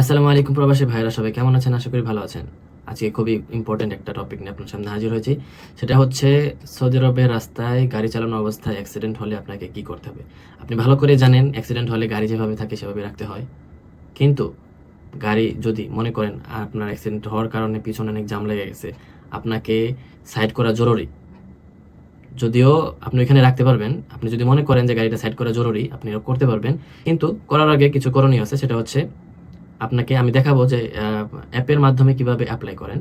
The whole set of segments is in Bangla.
আসসালামু আলাইকুম প্রবাসী ভাইরা সবাই কেমন আছেন? আশা করি ভালো আছেন। আজকে খুবই ইম্পর্টেন্ট একটা টপিক নিয়ে আপনার সামনে হাজির হয়েছি। সেটা হচ্ছে সৌদি আরবের রাস্তায় গাড়ি চালানো অবস্থায় অ্যাক্সিডেন্ট হলে আপনাকে কি করতে হবে? আপনি ভালো করে জানেন অ্যাক্সিডেন্ট হলে গাড়ি যেভাবে থাকে সেভাবে রাখতে হয়। কিন্তু গাড়ি যদি মনে করেন আপনার অ্যাক্সিডেন্ট হওয়ার কারণে পিছনে অনেক জাম লেগে গেছে, আপনাকে সাইড করা জরুরি। যদিও আপনি ওইখানে রাখতে পারবেন, আপনি যদি মনে করেন যে গাড়িটা সাইড করা জরুরি, আপনি করতে পারবেন। কিন্তু করার আগে কিছু করণীয় আছে, সেটা হচ্ছে আপনাকে আমি দেখাবো যে অ্যাপের মাধ্যমে কীভাবে অ্যাপ্লাই করেন।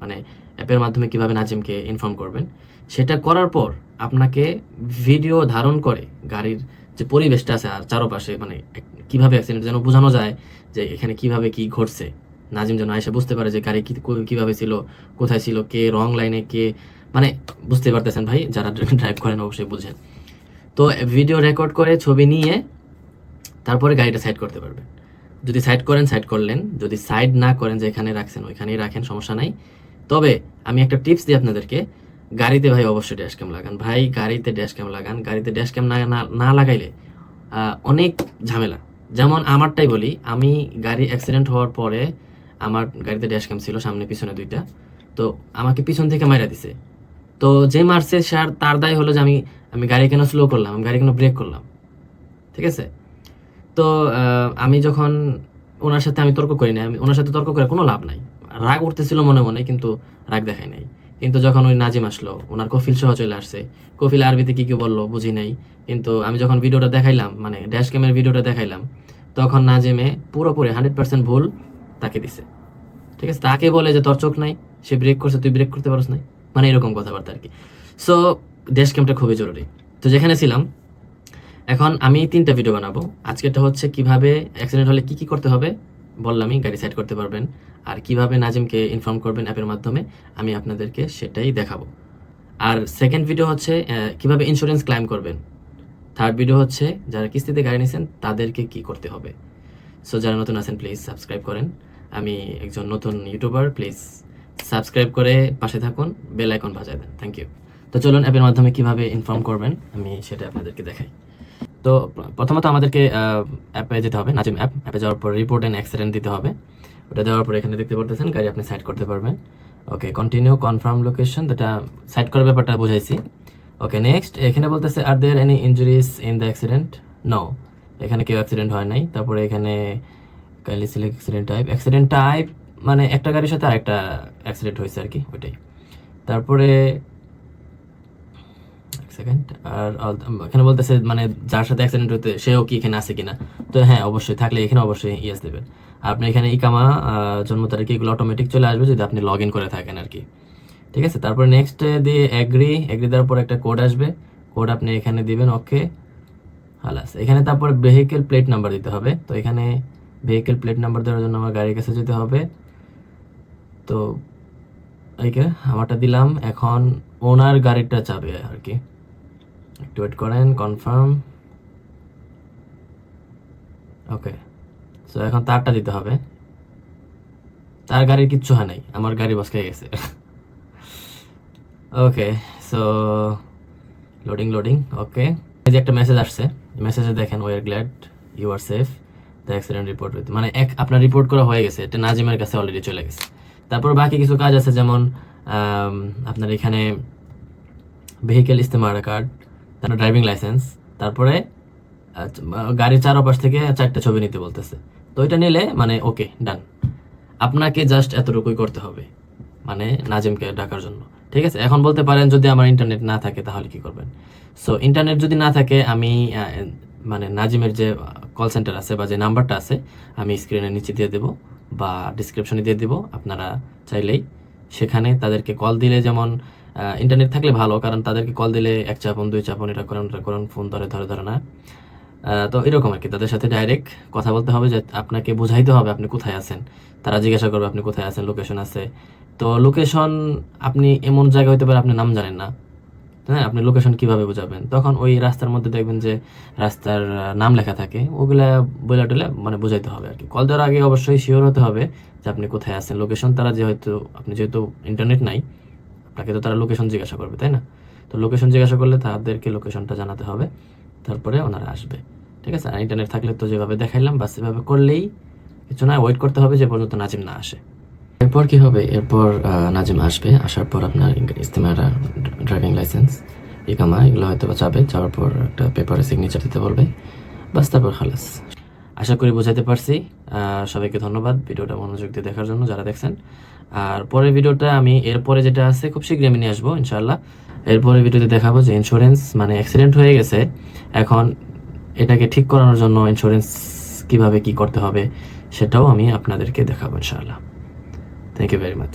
মানে অ্যাপের মাধ্যমে কীভাবে নাজিমকে ইনফর্ম করবেন। সেটা করার পর আপনাকে ভিডিও ধারণ করে গাড়ির যে পরিবেশটা আছে আর চারপাশে মানে কীভাবে অ্যাক্সিডেন্ট যেন বোঝানো যায় যে এখানে কীভাবে কি ঘটছে। নাজিম যেন এসে বুঝতে পারে যে গাড়ি কীভাবে ছিল, কোথায় ছিল, কে রং লাইনে কে মানে বুঝতে পারতেছেন ভাই? যারা ড্রাইভ করেন অবশ্যই বুঝেন। তো ভিডিও রেকর্ড করে, ছবি নিয়ে তারপরে গাড়িটা সাইড করতে পারবেন। যদি সাইড করেন সাইড করলেন। যদি সাইড না করেন, যে এখানে রাখছেন, ওইখানেই রাখেন, সমস্যা নাই। তবে আমি একটা টিপস দিই আপনাদেরকে, গাড়িতে ভাই অবশ্যই ড্যাশ ক্যাম লাগান। ভাই, গাড়িতে ড্যাশ ক্যাম লাগান। গাড়িতে ড্যাশ ক্যাম না, না- লাগাইলে অনেক ঝামেলা। যেমন আমারটাই বলি, আমি গাড়ি অ্যাক্সিডেন্ট হওয়ার পরে আমার গাড়িতে ড্যাশ ক্যাম ছিল, সামনে, পিছনে দুইটা। তো আমাকে পিছন থেকে মাইরা দিছে। তো যে মারছে সে তার দায় হলো যে আমি আমি গাড়ি কেন স্লো করলাম? আমি গাড়ি কেন ব্রেক করলাম? ঠিক আছে? তো আমি যখন ওনার সাথে আমি তর্ক করি না আমি ওনার সাথে তর্ক করে কোনো লাভ নাই। রাগ উঠতেছিল মনে মনে, কিন্তু রাগ দেখাই নাই। কিন্তু যখন ওই নাজিম আসলো, ওনার কফিল সহ চলে আসছে। কফিল আরবিতে কি কি বলল, বুঝি নাই। কিন্তু আমি যখন ভিডিওটা দেখাইলাম মানে ড্যাশ ক্যামের ভিডিওটা দেখাইলাম, তখন নাজিমে পুরোপুরি হান্ড্রেড পার্সেন্ট ভুল তাকে দিছে। ঠিক আছে? তাকে বলে যে তোর চোখ নাই, সে ব্রেক করছে, তুই ব্রেক করতে পারস নাই। মানে এরকম কথাবার্তা আর কি। সো ড্যাশ ক্যামটা খুবই জরুরি। তো যেখানে ছিলাম এখন আমি তিনটা ভিডিও বানাবো। আজকেরটা হচ্ছে কীভাবে অ্যাক্সিডেন্ট হলে কি কি করতে হবে বললামই, গাড়ি সাইড করতে পারবেন। আর কীভাবে নাজিমকে ইনফর্ম করবেন অ্যাপের মাধ্যমে, আমি আপনাদেরকে সেটাই দেখাবো। আর সেকেন্ড ভিডিও হচ্ছে কীভাবে ইন্স্যুরেন্স ক্লাইম করবেন। থার্ড ভিডিও হচ্ছে, যারা কিস্তিতে গাড়ি নিয়েছেন তাদেরকে কি করতে হবে। সো যারা নতুন আছেন প্লিজ সাবস্ক্রাইব করেন। আমি একজন নতুন ইউটিউবার প্লিজ সাবস্ক্রাইব করে পাশে থাকুন বেল আইকন বাজায় দেন। থ্যাংক ইউ তো চলুন অ্যাপের মাধ্যমে কীভাবে ইনফর্ম করবেন, আমি সেটা আপনাদেরকে দেখাই। তো প্রথমত আমাদেরকে অ্যাপে যেতে হবে, নাজিম অ্যাপ অ্যাপে যাওয়ার পর রিপোর্ট অ্যান্ড অ্যাক্সিডেন্ট দিতে হবে। ওটা দেওয়ার পর এখানে দেখতে পারতেছেন গাড়ি আপনি সাইড করতে পারবেন। ওকে কন্টিনিউ কনফার্ম লোকেশন যেটা সাইড করার ব্যাপারটা বুঝাইছি। ওকে নেক্সট এখানে বলতেছে are there any injuries in the accident no এখানে কেউ অ্যাক্সিডেন্ট হয় নাই। তারপরে এখানে kindly select accident type accident type মানে একটা গাড়ির সাথে আরেকটা অ্যাক্সিডেন্ট হয়েছে আর কি, ওইটাই। তারপরে সেকেন্ড আর এখানে বলতেছে মানে যার সাথে অ্যাক্সিডেন্ট হতে সেও কি এখানে আছে কিনা? তো হ্যাঁ অবশ্যই, থাকলে এখানে অবশ্যই ইয়েস দেবেন। আপনি এখানে ইকামা জন্ম তারিখ এগুলো অটোমেটিক চলে আসবে যদি আপনি লগ ইন করে থাকেন আর কি। ঠিক আছে? তারপর নেক্সট দিয়ে এগ্রি এগ্রি দেওয়ার পর একটা কোড আসবে। কোড আপনি এখানে দিবেন ওকে হালাস এখানে তারপর ভেহিকেল প্লেট নাম্বার দিতে হবে। তো এখানে ভেহিকেল প্লেট নাম্বার দেওয়ার জন্য আমার গাড়ির কাছে যেতে হবে। তো এইকে আমারটা দিলাম। এখন ওনার গাড়িটা যাবে আর কি। একটু ওয়েট করেন কনফার্ম ওকে সো এখন তারটা দিতে হবে। তার গাড়ির কিচ্ছু হয় নাই, আমার গাড়ি বসকে গেছে। Okay so loading loading okay এই যে একটা মেসেজ আসছে মেসেজে দেখেন we're glad you are safe the accident report with মানে এক, আপনার রিপোর্ট করা হয়ে গেছে, এটা নাজিমের কাছে অলরেডি চলে গেছে। তারপর বাকি কিছু কাজ আছে, যেমন আপনার এখানে ভেহিকেল ইস্তেমার কার্ড তারপর ড্রাইভিং লাইসেন্স তারপরে গাড়ির চারপাশ থেকে চারটা ছবি নিতে বলতেছে। তো এটা নিলে মানে ওকে ডান আপনাকে জাস্ট এতটুকুই করতে হবে মানে নাজিমকে ডাকার জন্য। ঠিক আছে? এখন বলতে পারেন, যদি আমার ইন্টারনেট না থাকে, তাহলে কি করবেন? সো ইন্টারনেট যদি না থাকে, আমি মানে নাজিমের যে কল সেন্টার আছে বা যে নাম্বারটা আছে, আমি স্ক্রিনের নিচে দিয়ে দেবো বা ডিসক্রিপশনে দিয়ে দেবো। আপনারা চাইলেই সেখানে তাদেরকে কল দিলে যেমন ইন্টারনেট থাকলে ভালো, কারণ তাদেরকে কল দিলে এক চাপন দুই চাপন এটা করেন, ওটা করেন ফোন ধরে ধরে ধরে না। তো এরকম আর কি তাদের সাথে ডাইরেক্ট কথা বলতে হবে যে আপনাকে বোঝাইতে হবে আপনি কোথায় আছেন। তারা জিজ্ঞাসা করবে আপনি কোথায় আছেন লোকেশন আছে। তো লোকেশন আপনি এমন জায়গা হইতে পারে আপনি নাম জানেন না। হ্যাঁ আপনি লোকেশন কীভাবে বোঝাবেন? তখন ওই রাস্তার মধ্যে দেখবেন যে রাস্তার নাম লেখা থাকে, ওগুলা বলে টলে মানে বোঝাইতে হবে আর কি কল দেওয়ার আগে অবশ্যই শিওর হতে হবে যে আপনি কোথায় আছেন। লোকেশন তারা যেহেতু, আপনি যেহেতু ইন্টারনেট নাই আপনাকে তো তারা লোকেশন জিজ্ঞাসা করবে, তাই না? তো লোকেশন জিজ্ঞাসা করলে তাদেরকে লোকেশনটা জানাতে হবে, তারপরে ওনারা আসবে, ঠিক আছে? আর ইন্টারনেট থাকলে তো যেভাবে দেখাইলাম, বাস এভাবে করলেই কিছু না ওয়েট করতে হবে যে পর্যন্ত নাজিম না আসে। এরপর কি হবে? এরপর নাজিম আসবে, আসার পর আপনার ইস্তেমারা ড্রাইভিং লাইসেন্স ইকামা, এগুলো হয়তো বা যাবে যাওয়ার পর একটা পেপারে সিগনেচার দিতে বলবে, বাস তারপর খালাস। আশা করি বোঝাতে পারছি। সবাইকে ধন্যবাদ ভিডিওটা মনোযোগ দিয়ে দেখার জন্য যারা দেখছেন। আর পরের ভিডিওটা আমি এরপরে যেটা আছে খুব শীঘ্রই আমি নিয়ে আসব ইনশাল্লাহ এরপরে ভিডিওতে দেখাবো যে ইন্স্যুরেন্স মানে অ্যাক্সিডেন্ট হয়ে গেছে। এখন এটাকে ঠিক করানোর জন্য ইন্স্যুরেন্স কীভাবে কি করতে হবে, সেটাও আমি আপনাদেরকে দেখাবো, ইনশাআল্লাহ। Thank you very much